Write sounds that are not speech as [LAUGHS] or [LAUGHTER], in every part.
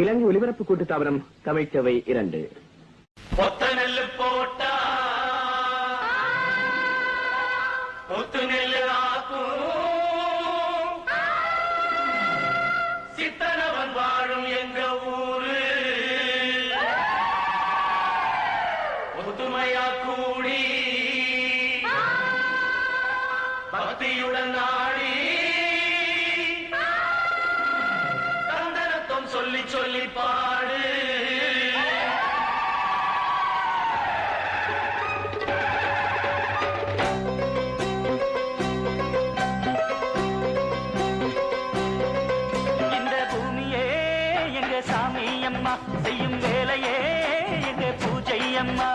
இலங்கை ஒலிபரப்பு கூட்டுத்தாபனம் தமிழ்ச்சவை இரண்டு. பொத்த நெல்லு போட்டா நெல்லு சித்தனவன் வாழும் எங்க ஊரு. ஒத்துமையா கூடி பக்தியுடன் சொல்லி பாடு. இந்த பூமியே எங்க சாமி அம்மா செய்யும் வேலையே எங்க பூஜை அம்மா.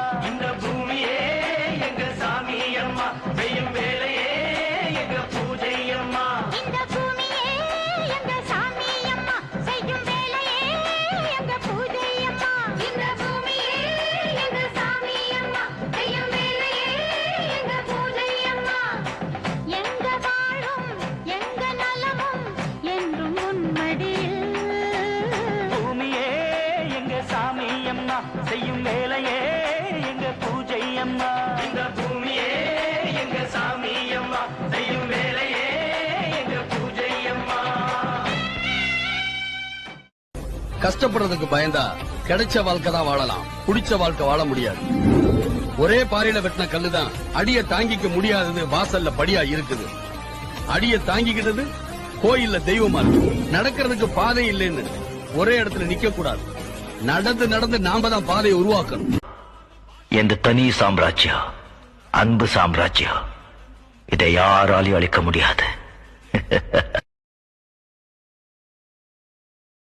கஷ்டப்படுறதுக்கு பயந்தா கிடைச்ச வாழ்க்கை தான் வாழலாம். புடிச்ச வாழ்க்கை வாழ முடியாது. ஒரே பாறையில வெட்டின கல்லுதான் அடிய தாங்கிக்க முடியாதது வாசல்ல படியா இருக்குது. அடிய தாங்கிக்கிட்டது கோயில்ல தெய்வமா இருக்கு. நடக்கிறதுக்கு பாதை இல்லைன்னு ஒரே இடத்துல நிக்க கூடாது நடந்து நடந்து நாம தான் பாதையை உருவாக்கணும். எந்த தனி சாம்ராஜ்யம்? அன்பு சாம்ராஜ்யம். இதை யாராலையும் அழிக்க முடியாது. [LAUGHS]